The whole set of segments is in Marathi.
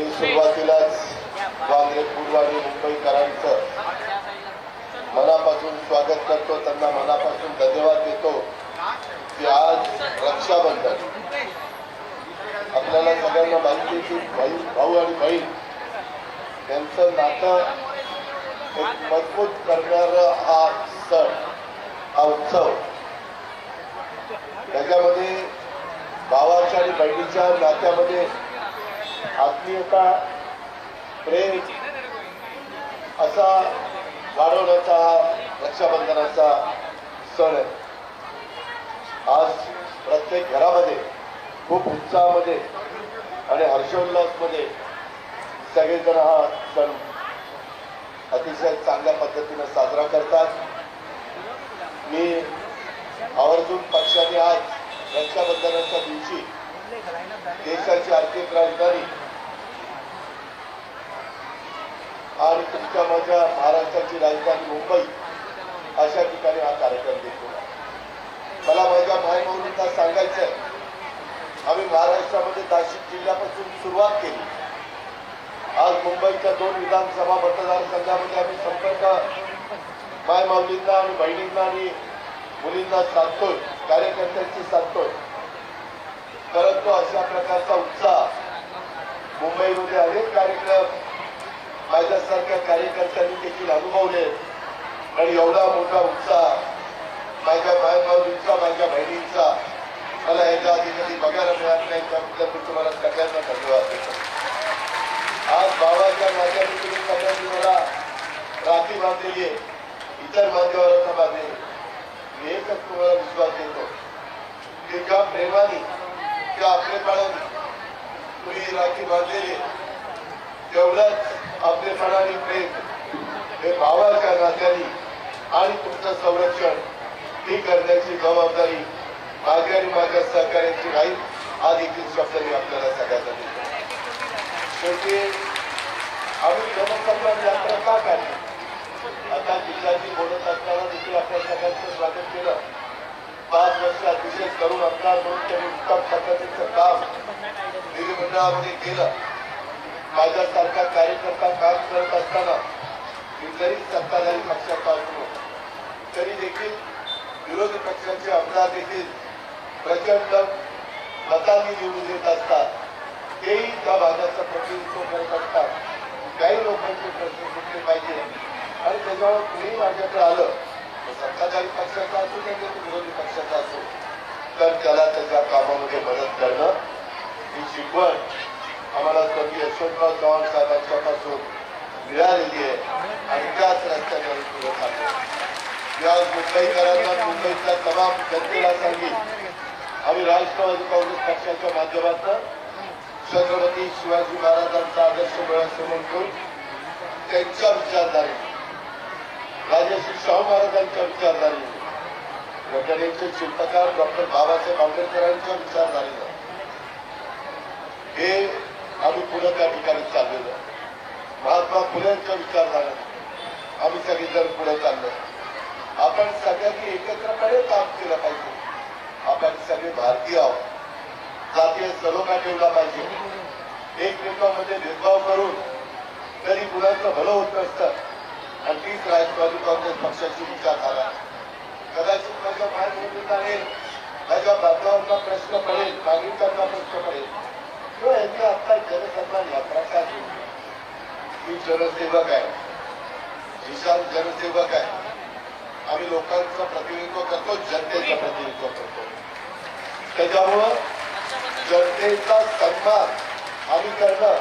मी सुरुवातीलाच वांद्रे पूर्वाडी मुंबईकरांचं मनापासून स्वागत करतो त्यांना मनापासून धन्यवाद देतो की आज रक्षाबंधन. आपल्याला सगळ्यांना माहिती की भाई भाऊ आणि बहीण त्यांचं नातं एक मजबूत करणारा हा सण हा उत्सव. त्याच्यामध्ये भावाच्या आणि बहिणीच्या नात्यामध्ये आत्मीयता प्रेम असा वाढवण्याचा हा रक्षाबंधनाचा सण आहे. आज प्रत्येक घरामध्ये खूप उत्साहामध्ये आणि हर्षोल्लासमध्ये सगळेजण हा सण अतिशय चांगल्या पद्धतीनं साजरा करतात. मी आवर्जून पक्षाने आज रक्षाबंधनाच्या दिवशी देशाची आर्थिक राजधानी. आणि तुमच्या माझ्या महाराष्ट्राची राजधानी मुंबई अशा ठिकाणी हा कार्यक्रम देतो मला माझ्या मायमौलींना सांगायचं आहे आम्ही महाराष्ट्रामध्ये नाशिक जिल्ह्यापासून सुरुवात केली. आज मुंबईच्या दोन विधानसभा मतदारसंघामध्ये आम्ही संपर्क मायमाऊलींना आणि बहिणींना आणि मुलींना साधतोय कार्यकर्त्यांशी साधतोय. परंतु अशा प्रकारचा उत्साह मुंबईमध्ये अनेक कार्यक्रम माझ्यासारख्या कार्यकर्त्यांनी देखील अनुभवले. आणि एवढा मोठा उत्साह माझ्या मायमाऊलींचा माझ्या बहिणींचा मला याच्या कधी बघायला मिळत नाही त्याबद्दल मी तुम्हाला सगळ्यांना धन्यवाद देतो आज भावाच्या नात्याने तुम्ही सगळ्यांनी मला राखी बांधलेली आहे इतर मान्यवरांना बांधलेली मी एकच तुम्हाला विश्वास देतो की ज्या प्रेमाने त्या आपलेपणाने तुम्ही राखी बांधलेली आहे, तेवढंच आपलेपणाने प्रेम हे भावाच्या नात्याने आणि तुमचं संरक्षण ही करण्याची जबाबदारी माझी आणि माझ्या सहकार्याची राहील हा देखील आपल्याला सगळ्यासाठी शेवटी आम्ही जनसन्मान यात्रा का काढली? आता जिल्ह्याची बोलत असताना देखील आपण सगळ्यांचं स्वागत केलं. पाच वर्ष अतिशय तरुण आमदार म्हणून त्यांनी उत्तम पद्धतीचं काम विधिमंडळामध्ये केलं. माझ्यासारखा कार्यकर्ता काम करत असताना मी जरी सत्ताधारी पक्षाचा असलो तरी देखील विरोधी पक्षाचे आमदार देखील प्रचंड मतांनी निवडून येत असतात. तेही त्या भागाचं प्रतिनिधित्व करत असतात. काही लोकांचे प्रश्न सुटले पाहिजे? आणि त्याच्यावर कुणी माझ्याकडे आलं तर सत्ताधारी पक्षाचा असू नाही तर विरोधी पक्षाचा असो तर त्याला त्याच्या कामामध्ये मदत करणं ही शिकवण आम्हाला स्वर्गीय यशवंतराव चव्हाण साहेबांच्या पासून मिळालेली आहे. आणि त्याच रस्त्यावर पुढे चाललो. या मुंबईकरांना मुंबईतल्या तमाम जनतेला सांगितलं आम्ही राष्ट्रवादी काँग्रेस पक्षाच्या माध्यमातून छत्रपती शिवाजी महाराजांचा आदर्श डोळ्यासमोर करून त्यांच्या विचारधारे राजश्री शाहू महाराजांच्या विचारधारे घटनेचे शिल्पकार डॉक्टर बाबासाहेब आंबेडकरांच्या विचारधारेला हे आम्ही पुढे त्या ठिकाणी चाललेलो. महात्मा फुलेंच्या विचारधारेनं आम्ही सगळेजण पुढे चाललो. आपण सगळ्यांनी एकत्रपणे काम केलं पाहिजे. आपण सगळे भारतीय आहोत जातीय सलोखा ठेवला पाहिजे. एकमेकांमध्ये भेदभाव करून तरी मुलांचं भलं होत नसतं. आणि तीच राष्ट्रवादी काँग्रेस पक्षाची विचारधारा कदाचित माझ्या मायभूमीत आहे माझ्या बांधवांचा प्रश्न पडेल नागरिकांचा प्रश्न पडेल. किंवा यांचा आता जनसन्मान यात्रा का घेऊ मी जनसेवक आहे. विशाल जनसेवक आहे. आम्ही लोकांचं प्रतिनिधित्व करतो जनतेचं प्रतिनिधित्व करतो. त्याच्यामुळं जनतेचा सन्मान आम्ही करणं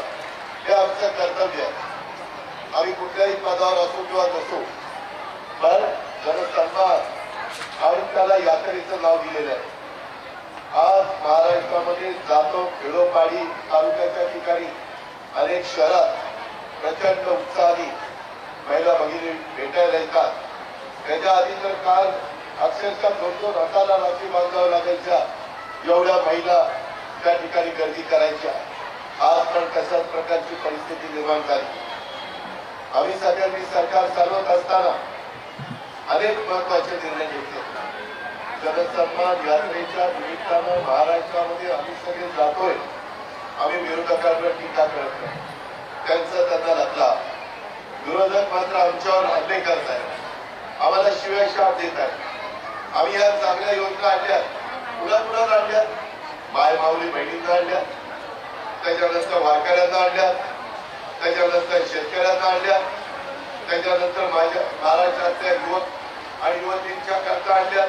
हे आमचं कर्तव्य आहे. आम्ही कुठल्याही पदावर असू किंवा नसू पण जनसन्मान आणि त्याला यात्रेचं नाव दिलेलं आहे. आज महाराष्ट्रामध्ये जातो खेडोपाडी तालुक्याच्या ठिकाणी अनेक शहरात प्रचंड उत्साहाने महिला भगिनी भेटायला येतात. त्याच्या आधी तर काल अक्षरशः दोन दोन रथाला रात्री बांधावं लागायच्या. एवढ्या महिला त्या ठिकाणी गर्दी करायच्या. आज पण तशाच प्रकारची परिस्थिती निर्माण झाली. आम्ही सगळ्यांनी सरकार चालवत असताना अनेक महत्त्वाचे निर्णय घेतले. जनसन्मान यात्रेच्या निमित्तानं महाराष्ट्रामध्ये आम्ही सगळे जातोय. आम्ही विरोधकांवर टीका करत नाही. त्यांचा त्यांना लागला विरोधक मात्र आमच्यावर हल्ले करत आहेत आम्हाला शिवाय शाप देत आहेत. आम्ही या चांगल्या योजना आणल्या कुणा कुणाला आणल्या माय माऊली बहिणींना आणल्या त्याच्यानंतर वारकऱ्यांना आणल्या त्याच्यानंतर शेतकऱ्यांना आणल्या त्याच्यानंतर माझ्या महाराष्ट्रातल्या युवक आणि युवतींच्या करता आणल्या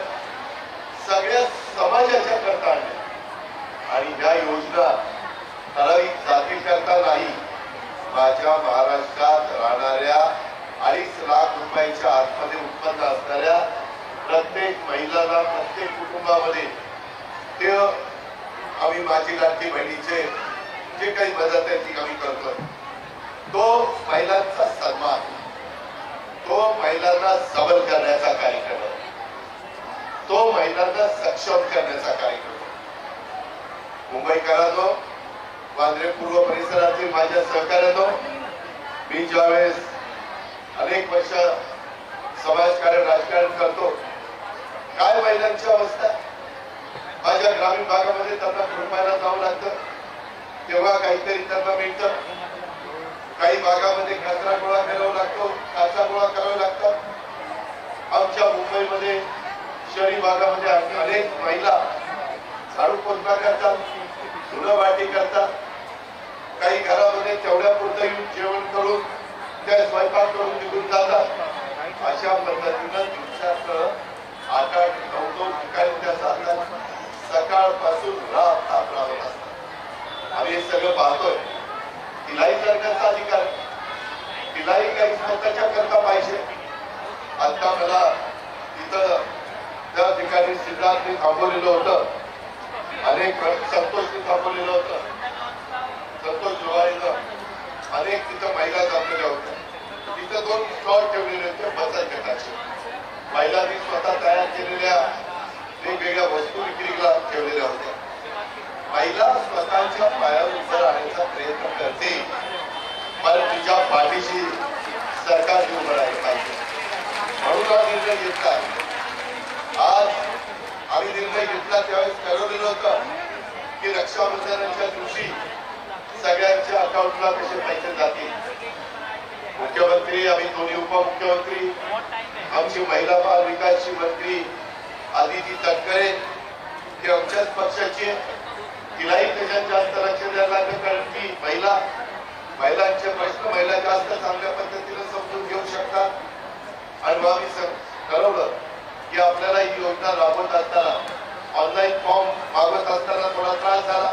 सगळ्या समाजाच्या करता आणल्या आणि ह्या योजना ठराविक जातीकरता नाही. माझ्या महाराष्ट्रात राहणाऱ्या अडीच लाख रुपयाच्या आतमध्ये उत्पन्न असणाऱ्या प्रत्येक महिलाला प्रत्येक कुटुंबामध्ये ते आम्ही माझी लाडकी बहिणीचे जे काही मदत आहे ती आम्ही करतो तो महिलांचा सन्मान तो महिलांना सबल करण्याचा कार्यक्रम आहे. तो महिलांना सक्षम करण्याचा कार्यक्रम मुंबईकरांनो वांद्रे पूर्व परिसरातील माझ्या सहकार्यानो मी ज्यावेळेस अनेक वर्ष समाजकारण राजकारण करतो. काय महिलांची अवस्था? माझ्या ग्रामीण भागामध्ये त्यांना कुटुंबाला जावं लागतं. तेव्हा काहीतरी त्यांना मिळतं. काही भागामध्ये कचरा गोळा करावा लागतो काचा गोळा करावा लागतात आमच्या मुंबईमध्ये शहरी भागामध्ये अनेक महिला झाडू पोचपा करतात फुलं वाटी करतात. काही घरामध्ये तेवढ्या पुरतं येऊन जेवण करून काय स्वयंपाक करून निघून जातात? अशा पद्धतीनं दिवसात आठ आठ नऊ नऊ ठिकाणी त्या जातात सकाळपासून रात राबत असतात. आम्ही हे सगळं पाहतोय. तिलाही सरकारचा अधिकार तिलाही काही स्वतःच्या करता पाहिजे. आता मला तिथं त्या ठिकाणी सिद्धार्थने थांबवलेलं होतं. अनेक संतोषने थांबवलेलं होतं. संतोष जोवारीनं अनेक तिथं महिला थांबलेल्या होत्या तिथं दोन स्टॉल ठेवलेले होते बचत गटाचे महिलांनी स्वतः तयार केलेल्या वेगवेगळ्या वस्तू विक्रीला ठेवलेल्या होत्या. महिला स्वतःच्या पायावर उभं राहण्याचा प्रयत्न करते पण तिच्या पाठीशी सरकार उभं राहिलं पाहिजे. म्हणून हा निर्णय घेतला आज आम्ही निर्णय घेतला त्यावेळेस ठरवलेलं होतं की रक्षाबंधनाच्या दिवशी सगळ्यांच्या अकाउंटला कसे पैसे जातील. मुख्यमंत्री आम्ही दोन्ही उपमुख्यमंत्री आमची महिला बाल विकासची मंत्री आदिती तटकरे ही आमच्याच पक्षाचे तिलाही त्याच्यात जास्त लक्ष द्यायला लागलं कारण की महिला महिलांचे प्रश्न महिला जास्त चांगल्या पद्धतीने समजून घेऊ शकतात. आणि मग आम्ही ठरवलं की आपल्याला ही योजना राबवत असताना ऑनलाईन फॉर्म मागवत असताना थोडा त्रास झाला.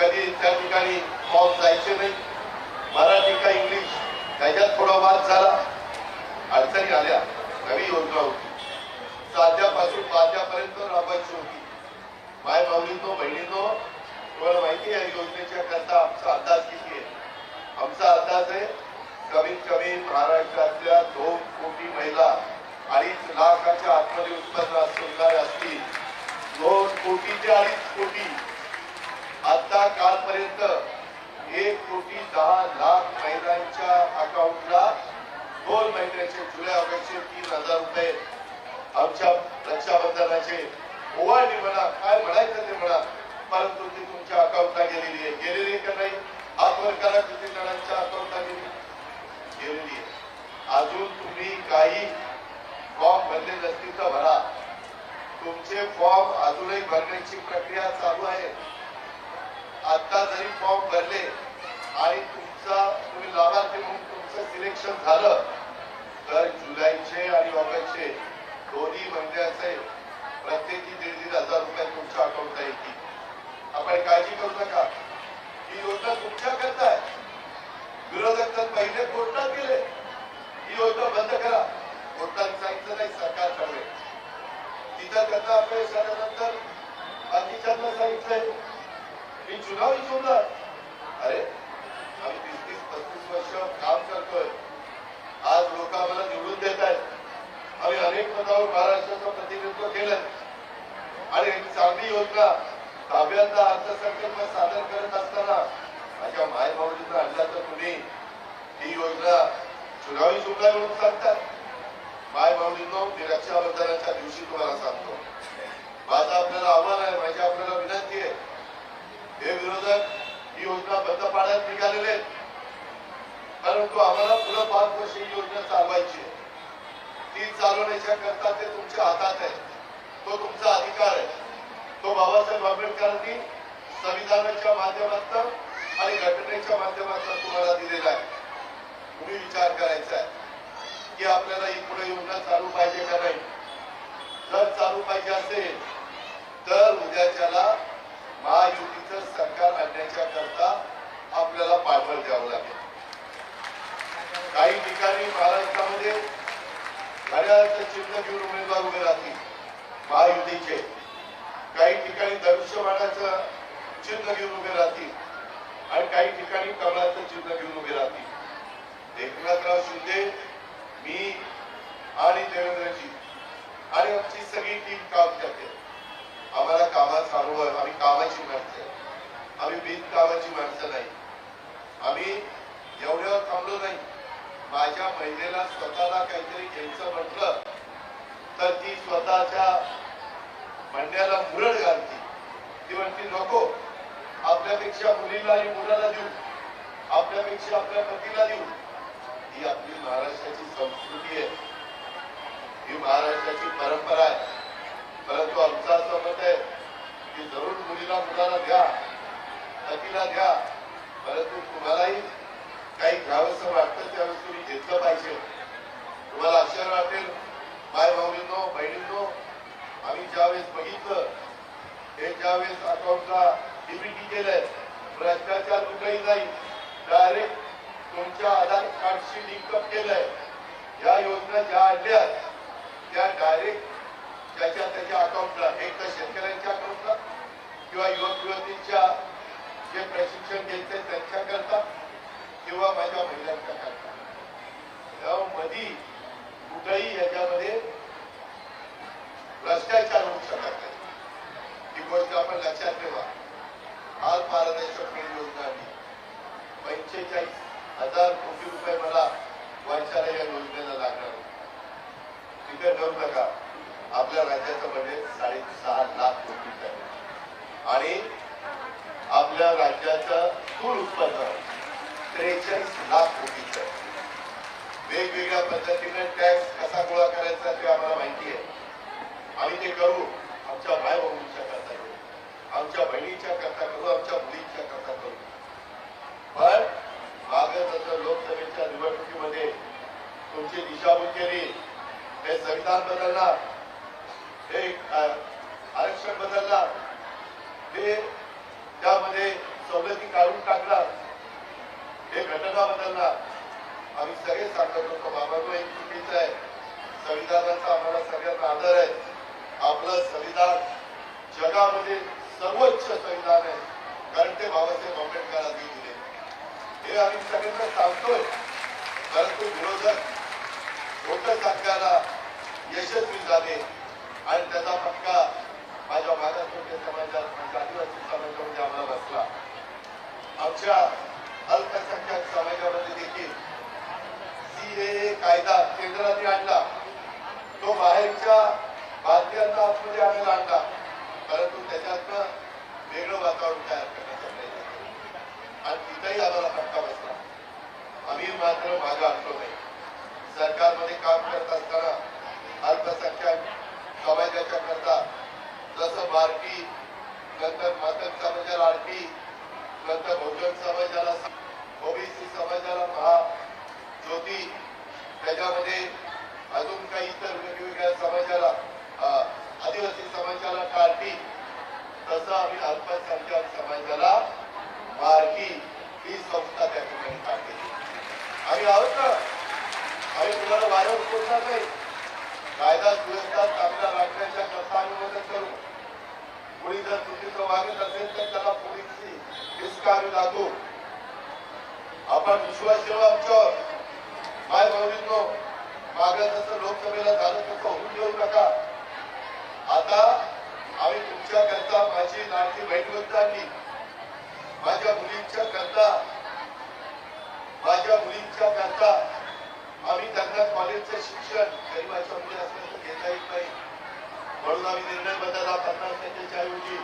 कधी त्या ठिकाणी फॉर्म जायचे नाही. मराठी का इंग्लिश त्याच्यात थोडा वाद झाला. अडचणी आल्या. नवी योजना होती साध्यापासून पाध्यापर्यंत राबवायची होती. माय माऊलींनो बहिणीनो तुम्हाला माहिती आहे योजनेच्या करता आमचा अंदाज किती आहे? आमचा अंदाज आहे कमीत कमी महाराष्ट्रातल्या दोन कोटी महिला अडीच लाखाच्या आतमध्ये उत्पन्न असणाऱ्या असतील. दोन कोटी ते अडीच कोटी आता कालपर्यंत एक कोटी दहा लाख महिलांच्या अकाउंटला दोन महिन्याचे जुलै ऑगस्टचे तीन हजार रुपये. आमच्या रक्षाबंधनाचे ओवाळणी म्हणा काय म्हणायचं ते म्हणा परंतु ती तुमच्या अकाउंटला गेलेली आहे. गेलेली आहे का नाही? हात करा किती जणांच्या अकाउंटला गेली. गेलेली आहे. अजून तुम्ही काही फॉर्म भरले नसतील तर भरा. तुमचे फॉर्म अजूनही भरण्याची प्रक्रिया चालू आहे. आता जरी फॉर्म भरले आणि तुमचा तुम्ही लाभार्थी म्हणून तुमचं सिलेक्शन झालं तर जुलैचे आणि ऑगस्टचे दोन्ही महिन्याचे प्रत्येकी दीड दीड हजार रुपये तुमच्या अकाउंटला येतील. आपण काळजी करू नका. ही योजना तुमच्या करता आहे विरोधक तर पहिले कोर्टात गेले. ही योजना बंद करा. कोर्टाने सांगितलं नाही सरकार ठरवे तिथं करता अपयश आल्यानंतर बाकीच्यांना सांगितलं चुनाव जिंकणार अरे आम्ही तीस तीस पस्तीस वर्ष काम करतोय. आज लोक आम्हाला निवडून देत आहेत. आम्ही अनेक पदावर महाराष्ट्राचं प्रतिनिधित्व केलं आणि चांगली योजना ताब्यांचा अर्थसंकल्प सादर करत असताना माझ्या माय भाऊजींना आणला तर तुम्ही ही योजना चुनावी चुकला म्हणून सांगतात माय भाऊजींनो मी रक्षाबंधनाच्या दिवशी तुम्हाला सांगतो. माझं आपल्याला आव्हान आहे माझी आपल्याला विनंती आहे. हे विरोधक ही योजना बंद पाडण्यात निघालेले आहेत. परंतु आम्हाला पुढे पाच वर्ष ही योजना चालवायची आहे. ती चालवण्याच्या करता ते तुमच्या हातात आहे. तो तुमचा अधिकार आहे. तो बाबासाहेब आंबेडकरांनी संविधानाच्या माध्यमातून आणि घटनेच्या माध्यमातून तुम्हाला दिलेला आहे. तुम्ही विचार करायचा आहे की आपल्याला ही पुढे योजना चालू पाहिजे का नाही? जर चालू पाहिजे असेल तर उद्याच्याला महायुतीचं सरकार आणण्याच्या करता आपल्याला पाठबळ द्यावं लागेल. काही ठिकाणी महाराष्ट्रामध्ये घड्याळाचं चिन्ह घेऊन उमेदवार उभे राहतील महायुतीचे. काही ठिकाणी धनुष्यबाणाचं चिन्ह घेऊन उभे राहतील आणि काही ठिकाणी कमळाचं चिन्ह घेऊन उभे राहतील. एकनाथराव शिंदे मी आणि देवेंद्रजी आणि आमची सगळी टीम काम करते. आम्हाला कामात अनुभव आम्ही कामाची माणसं आहे. आम्ही बिनकामाची माणसं नाही. आम्ही एवढ्यावर थांबलो नाही. माझ्या महिलेला स्वतःला काहीतरी घ्यायचं म्हटलं तर ती स्वतःच्या म्हणण्याला मुरड घालती. ती म्हणती नको आपल्यापेक्षा मुलीला आणि मुलाला देऊ. आपल्यापेक्षा आपल्या पतीला देऊ. ही आपली महाराष्ट्राची संस्कृती आहे. ही महाराष्ट्राची परंपरा आहे. परंतु आमचं असं मत आहे की जरूर मुलीला मुलाला द्या पतीला द्या परंतु तुम्हालाही काही घ्यावंसं वाटतं त्यावेळेस तुम्ही घेतलं पाहिजे. तुम्हाला आश्चर्य वाटेल माय भाऊलींनो बहिणींनो आम्ही ज्यावेळेस बघितलं हे ज्यावेळेस अकाउंटला डीबीटी केलंय भ्रष्टाचार कुठेही नाही डायरेक्ट तुमच्या आधार कार्डशी लिंकअप केलंय. या योजना ज्या आणल्या त्या डायरेक्ट त्याच्या त्याच्या अकाउंटला एक तर शेतकऱ्यांच्या अकाउंटला किंवा युवक युवतींच्या जे प्रशिक्षण घेतले त्यांच्याकरता करता किंवा माझ्या महिलांच्या करता या मधी कुठेही याच्यामध्ये भ्रष्टाचार होऊ शकत नाही ही गोष्ट आपण लक्षात ठेवा आज पारदर्शक वीज योजना आली पंचेचाळीस हजार कोटी रुपये मला वर्षाला या योजनेला लागणार होते. तिथे ठरवू नका आपल्या राज्याचं बजेट साडेसहा लाख कोटीचं आहे आणि आपल्या राज्याचं स्थूल उत्पन्न त्रेचाळीस लाख कोटीचं आहे वेगवेगळ्या पद्धतीने टॅक्स कसा गोळा करायचा ते आम्हाला माहिती आहे आम्ही ते करू आमच्या भाई बहिणीच्या करता करू आमच्या बहिणीच्या करता करू आमच्या मुलींच्या करता करू पण मागे जसं लोकसभेच्या निवडणुकीमध्ये तुमची दिशाभूल केली हे संविधान बदलणार हे अ, आरक्षण बदलला. हे त्यामध्ये सवलती काढून टाकला. हे घटना बदलला आम्ही सगळे सांगत होतो बाबा एक चुकीचं आहे. संविधानाचा आम्हाला सगळ्यांना आदर आहे. आपलं संविधान जगामध्ये सर्वोच्च संविधान आहे. कारण ते बाबासाहेब आंबेडकरांनी दिले. हे आम्ही सगळ्यांना सांगतोय. परंतु विरोधक मोठ्या सांगायला यशस्वी झाले. आणि त्याचा फटका माझ्या मागासवर्गीय समाजात माझ्या आदिवासी समाजामध्ये आम्हाला बसला. आमच्या अल्पसंख्याक समाजामध्ये देखील सीएए कायदा केंद्राने आणला. तो बाहेरच्या भारतीयांचा आतमध्ये आम्हाला आणला. परंतु त्याच्यातनं वेगळं वातावरण तयार करण्याचा प्रयत्न केला. आणि तिथेही आम्हाला फटका बसला. आम्ही मात्र मागे हटलो नाही. सरकारमध्ये काम करत असताना अल्पसंख्याक समाजाच्या करता जसं बारकी नंतर मातक समाजाला आरटी नंतर बहुजन समाजाला ओबीसी समाजाला महा ज्योती त्याच्यामध्ये अजून काही इतर वेगवेगळ्या समाजाला आदिवासी समाजाला कार्टी तसं आम्ही अल्पसंख्याक समाजाला मार्गी ही संस्था त्या ठिकाणी काढली आम्ही आहोत ना? आम्ही तुम्हाला वारंवार बोलणार नाही. कायदा सुव्यवस्था चांगला राखण्याच्या करता आम्ही मदत करू कोणी जर चुकीचं वागत असेल तर त्याला पोलिसची रिस्क आम्ही आपण विश्वास ठेवा आमच्यावर. माय भाऊजींनो मागं जसं लोकसभेला झालं तसं होऊन देऊ नका. आता आम्ही तुमच्या करता माझी लाडकी बहीण माझ्या मुलींच्या करता माझ्या मुलींच्या करता आम्ही त्यांना कॉलेजचं शिक्षण गरीबाच्या मुली असलं घेता येत नाही. म्हणून आम्ही निर्णय बदलला. पन्नास टक्क्याच्या ऐवजी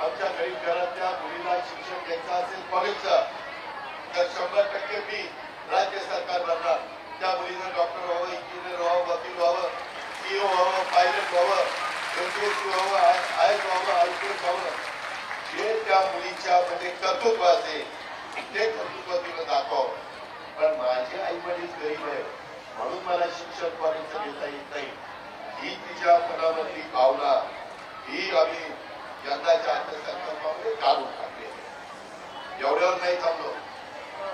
आमच्या गरीब घरातल्या मुलीला शिक्षण घ्यायचं असेल कॉलेजचं तर शंभर टक्के मी राज्य सरकार भरणार त्या मुलीनं डॉक्टर व्हावं इंजिनियर व्हावं वकील व्हावं सीओ व्हावं पायलट व्हावं एम पी एस सी व्हावं आय एस व्हावं आय पी एस व्हावं. जे त्या मुलीच्या मध्ये कर्तृत्व असेल. ते कर्तृत्व तिनं दाखवावं. पण माझे आई वडील गरीब आहे. म्हणून मला शिक्षण पर्यंत घेता येत नाही. ही तिच्या मनामधली भावना ही आम्ही यंदाच्या अर्थसंकल्पामध्ये काढून टाकली आहे. एवढ्यावर नाही थांबलो.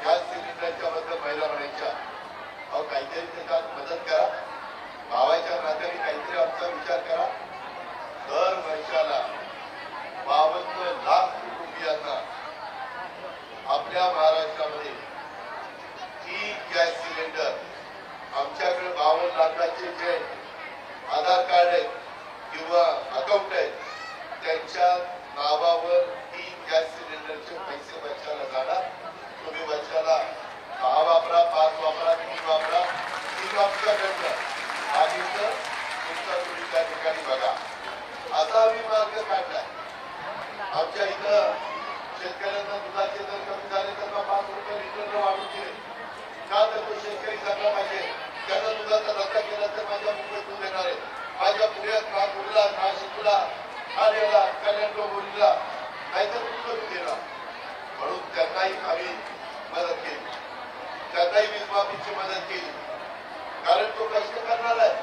गॅस सिलेंडरच्या बद्दल महिला म्हणायच्या अहो काहीतरी त्याच्यात मदत करा. भावाच्या नात्याने काहीतरी आमचा विचार करा. दर वर्षाला बावन्न लाख कुटुंबियांना आपल्या महाराष्ट्रामध्ये गॅस सिलेंडर. आमच्याकडे बावन्न लाखाचे जे आधार कार्ड आहेत किंवा अकाउंट आहेत त्यांच्या नावावर ही गॅस सिलेंडरचे पैसे बचायला जाणार. तुम्ही बचायला दहा वापरा पाच वापरा तीन वापरा. तीन आमच्याकडनं आणि तर तुमचा तुम्ही त्या ठिकाणी बघा. असा आम्ही मार्ग काढलाय. आमच्या इथं शेतकऱ्यांना दुधाचे दर कमी झाले तर पाच रुपये लिटरनं वाढून दिले का तर तो शेतकरी जगला पाहिजे त्यांना दुधाचा धंदा केला तर माझ्या मुंबईत दूध येणार आहे माझ्या पुण्यात नागपूरला नाशिकला ठाण्याला कल्याण डोंबिवलीला नाहीतर कुठलं दूध येणार म्हणून त्यांनाही आम्ही मदत केली त्यांनाही वीज माफीची मदत केली कारण तो कष्ट करणार आहे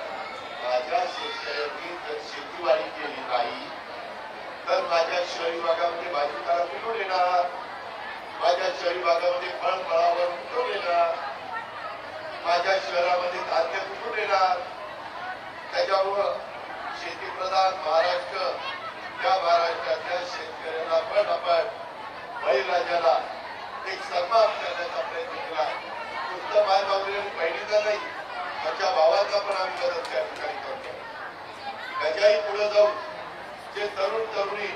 माझ्या शेतकऱ्यांनी जर शेतीवाडी केली नाही तर माझ्या शहरी भागामध्ये भाजीपाला कुठून येणार माझ्या शहरी भागामध्ये फळ फळावर कुठून येणार माझ्या शहरामध्ये धान्य कुठून येणार त्याच्यामुळं शेतीप्रधान महाराष्ट्र त्या महाराष्ट्रातल्या शेतकऱ्याला पण आपण बळीराजाला एक सन्मान करण्याचा प्रयत्न केला नुसतं माय बाबरी आणि बहिणीचा नाही माझ्या भावाचा पण आम्ही मदत त्या ठिकाणी करतो त्याच्याही पुढे जाऊन जे तरुण तरुणी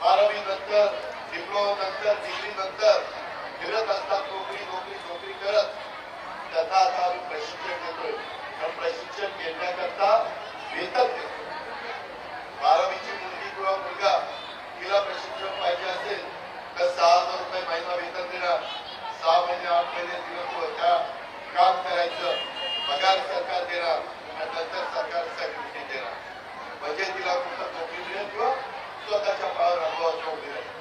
बारावी नंतर डिप्लोमा नंतर डिग्री नंतर फिरत असतात नोकरी नोकरी नोकरी करत. त्यांना आता आम्ही प्रशिक्षण देतोय. पण प्रशिक्षण घेण्याकरता वेतन देतो बारावीची मुलगी किंवा मुलगा तिला प्रशिक्षण पाहिजे असेल तर सहा हजार रुपये महिना वेतन देणार. सहा महिने आठ महिने दिवस त्या काम करायचं पगार सरकार देणार आणि नंतर सरकार सर्टिफिकेट देणार. म्हणजे तिला कुठं नोकरी मिळेल किंवा स्वतःच्या पायावर अनुभवाच्या उभी राहील.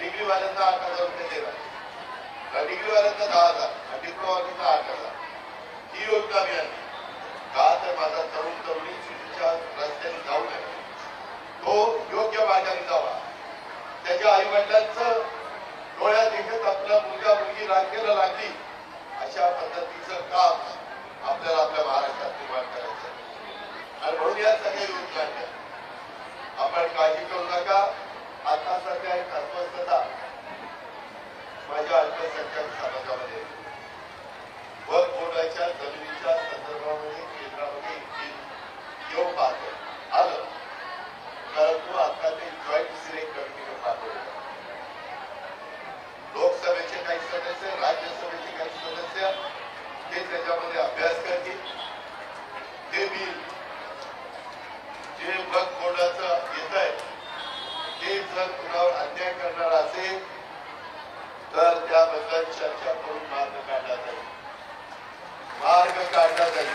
डिग्रीवाल्यांना आठ हजार रुपये देणार. डिग्रीवाल्यांना दहा हजार डिप्लोमावाल्यांना आठ हजार. ही योजना मिळाली का तर माझा तरुण तरुणी चुकीच्या रस्त्याने जाऊ नये. तो योग्य मार्गाने जावा. त्याच्या आई वडिलांचं डोळ्यात देखत आपला मुलगा मुलगी राखेला लागली अशा पद्धतीचं काम आपल्याला आपल्या महाराष्ट्रात निर्माण करायचं आहे. आणि म्हणून या सगळ्या योजना आहेत. आपण काळजी करू नका आता सध्या एक अस्वस्थता माझ्या अल्पसंख्याक समाजामध्ये वर बोर्डाच्या जमिनीच्या संदर्भामध्ये केंद्रामध्ये एक येऊन पाहतो आलं परंतु आता ते जॉईंट सिलेक्ट कमिटीने पाठवलं लोकसभेचे काही सदस्य राज्यसभेचे काही सदस्य ते त्याच्यामध्ये अभ्यास करतील ते बिल जे वक बोर्डाचं येत आहे ते जर कुणावर अन्याय करणार असेल तर त्याबद्दल चर्चा करून मार्ग काढला जाईल मार्ग काढला जाईल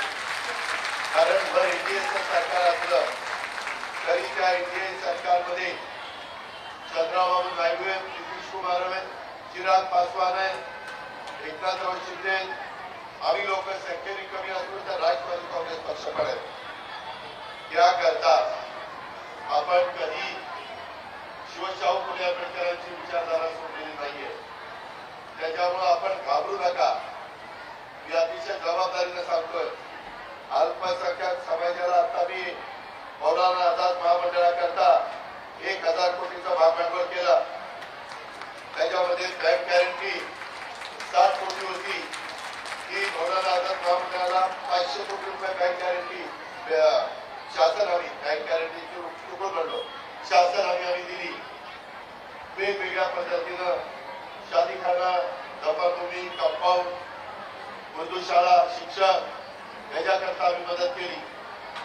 कारण जर एनडीएचं सरकार असलं तरी एनडीए सरकारमध्ये चंद्राबाबू नायडू आहेत नितीश कुमार आहेत चिराग पासवान आहेत एकनाथराव शिंदे आहेत. आम्ही लोक संख्येने कमी असून तर राष्ट्रवादी काँग्रेस पक्षाकडे आहेत. याकरता आपण कधी शिवशाहू फुले आंबेडकरांची विचारधारा सोडलेली नाहीये. त्याच्यामुळे आपण घाबरू नका. मी अतिशय जबाबदारीनं सांगतोय अल्पसंख्याक समाजाला आता मी मौलाना आझाद महामंडळाकरता एक हजार कोटीचा भागभांडवल केला. त्याच्यामध्ये बँक गॅरंटी सात कोटी होती. ती मौलाना आझाद महामंडळाला पाचशे कोटी रुपये बँक गॅरंटी शासन हवी बँक गॅरंटीची तुकडो पडलो शासन हवी आम्ही दिली. वेगवेगळ्या पद्धतीनं शादीखाना जपानभूमी कंपाऊंड उर्दू शाळा शिक्षण याच्याकरता आम्ही मदत केली.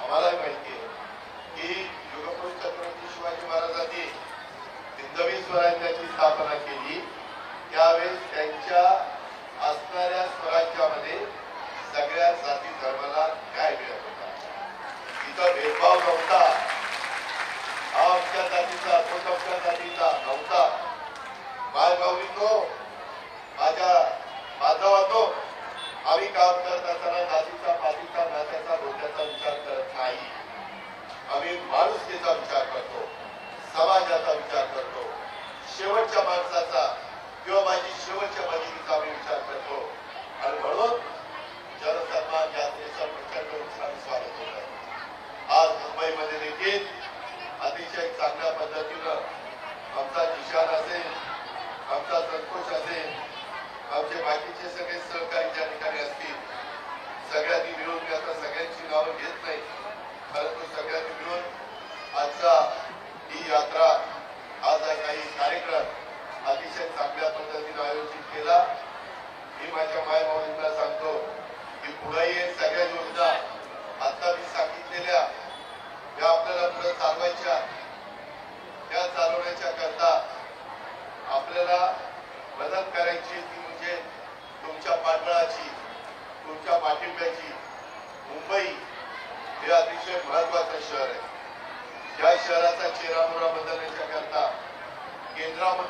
आम्हालाही माहिती आहे. शिवाजी महाराजांनी हिंदवी स्वराज्याची स्थापना केली. त्यावेळेस त्यांच्या असणाऱ्या स्वराज्यामध्ये सगळ्या जाती धर्माला काय मिळत होता. तिथं भेदभाव नव्हता. हा आमच्या जातीचा तो आमच्या जातीचा नव्हता. बाळगावरीतो माझ्या बांधवांनो आम्ही काम करत असताना जातीचा पातीचा नात्याचा डोक्याचा विचार करत नाही. आम्ही माणुसकीचा विचार करतो समाजाचा विचार करतो शेवटच्या माणसाचा किंवा माझी शेवटच्या मजुरीचा आम्ही विचार करतो. आणि म्हणून जनसन्मान यात्रेचं प्रचंड उत्साह स्वागत होतं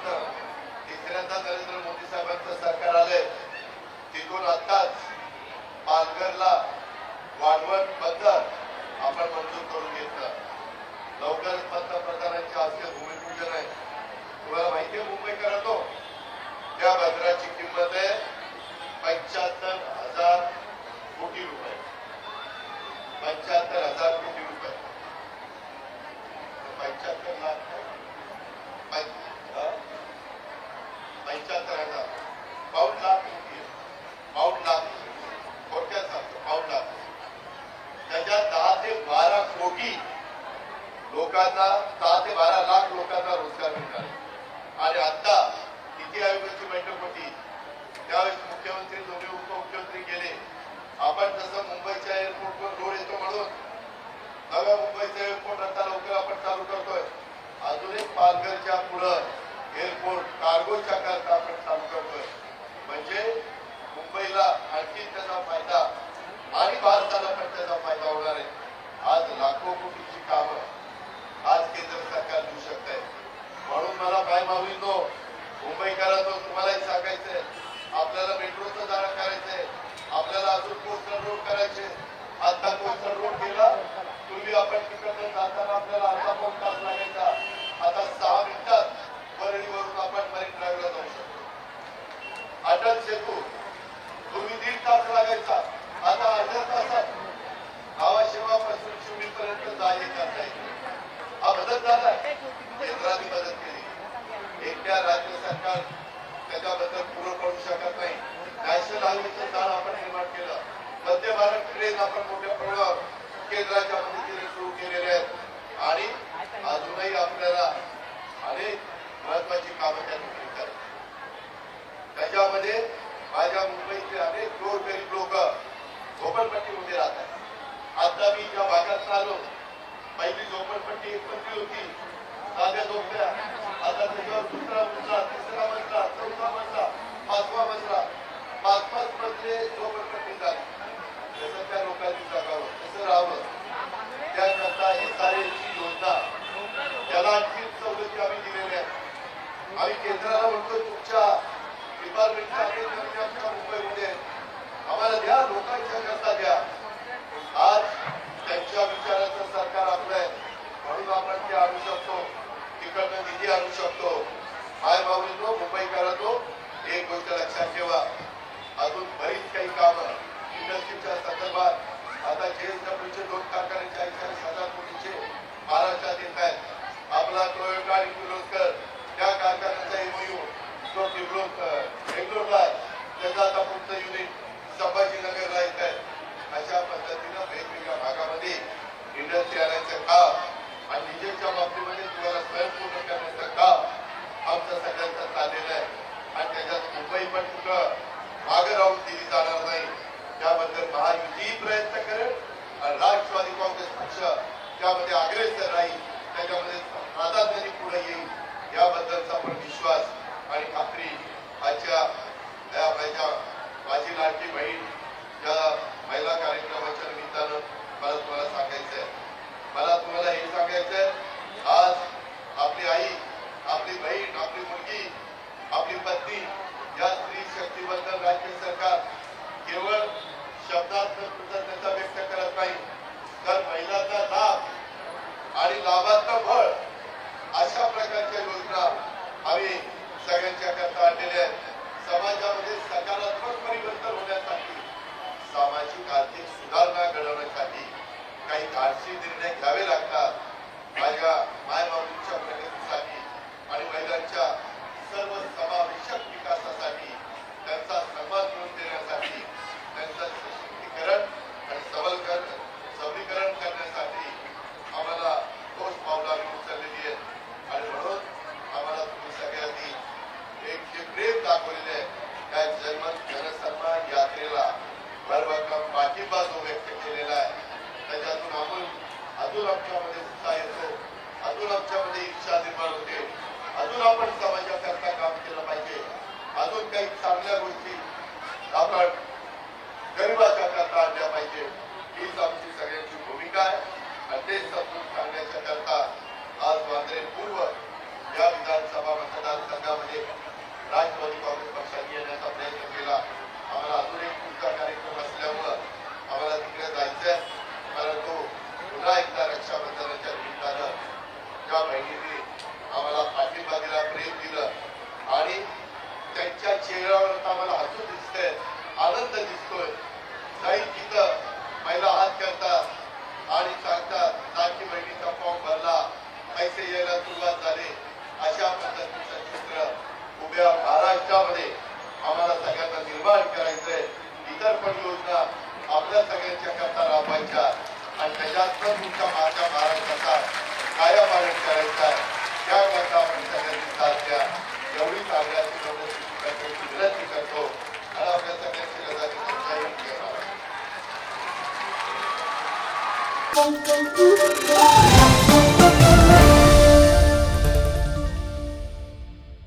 केंद्रामधनं तिसऱ्यांदा नरेंद्र मोदी साहेबांचं सरकार आलंय तिथून आताच पालघरला वाढवण बंदर आपण मंजूर करून घेतलं. लवकरच पंतप्रधानांच्या हस्ते भूमिपूजन आहे. तुम्हाला माहिती आहे मुंबईकर तो त्या बंदराची किंमत आहे पंच्याहत्तर हजार कोटी रुपये. पंच्याहत्तर हजार कोटी रुपये. पंच्याहत्तर लाख पंच पंच्याहत्तर हजार पाऊण लाख कोटी पाऊण लाख थोडक्यात सांगतो पाऊण लाख त्याच्यात दहा ते बारा कोटी लोकांना दहा ते बारा लाख लोकांना रोजगार मिळणार आणि आता नीती आयोगाची बैठक होती. त्यावेळेस मुख्यमंत्री दोन्ही उपमुख्यमंत्री गेले. आपण जसं मुंबईच्या एअरपोर्टवर रोड येतो म्हणून नव्या मुंबईचा एअरपोर्ट आता लवकर आपण चालू करतोय. अजून एक पालघरच्या पुढं एअरपोर्ट कार्गोच्या करता आपण चालू करतोय. म्हणजे मुंबईला आणखी त्याचा फायदा आणि भारताला पण त्याचा फायदा होणार आहे. आज लाखो कोटीची कामं आज केंद्र सरकार देऊ शकत आहे म्हणून मला काय माऊलीनो मुंबईकरांनो तुम्हालाही सांगायचंय. आपल्याला मेट्रोचं जाणं करायचंय. आपल्याला अजून कोस्टल रोड करायचे. आता कोस्टल रोड केला पूर्वी आपण तिकडनं जाताना आपल्याला अर्धा पाऊन तास लागायचा. अटल सेतू. तुम्ही दीड तास लागायचा आता अर्ध्या तासात गावाशेवापासून शिवडीपर्यंत जा करता येईल. हा बदल झाला. याबद्दलचा आपण विश्वास आणि खात्री आजच्या माझ्या माझी लाडकी बहीण या महिला कार्यक्रमाच्या निमित्तानं मला तुम्हाला सांगायचं आहे मला तुम्हाला हे सांगायचं आहे आज आपली आई आपली बहीण आपली मुलगी आपली पत्नी या स्त्री शक्तीबद्दल राज्य सरकार केवळ शब्दात कृतज्ञता व्यक्त करत नाही तर महिलाचा लाभ आणि लाभाचं फळ अशा प्रकारच्या योजना आम्ही सगळ्यांच्या करता आणलेल्या आहेत. समाजामध्ये सकारात्मक परिवर्तन होण्यासाठी सामाजिक आर्थिक सुधारणा घडवण्यासाठी काही धाडसी निर्णय घ्यावे लागतात. माझ्या मायबाबूंच्या प्रगतीसाठी आणि महिलांच्या सर्व समावेशक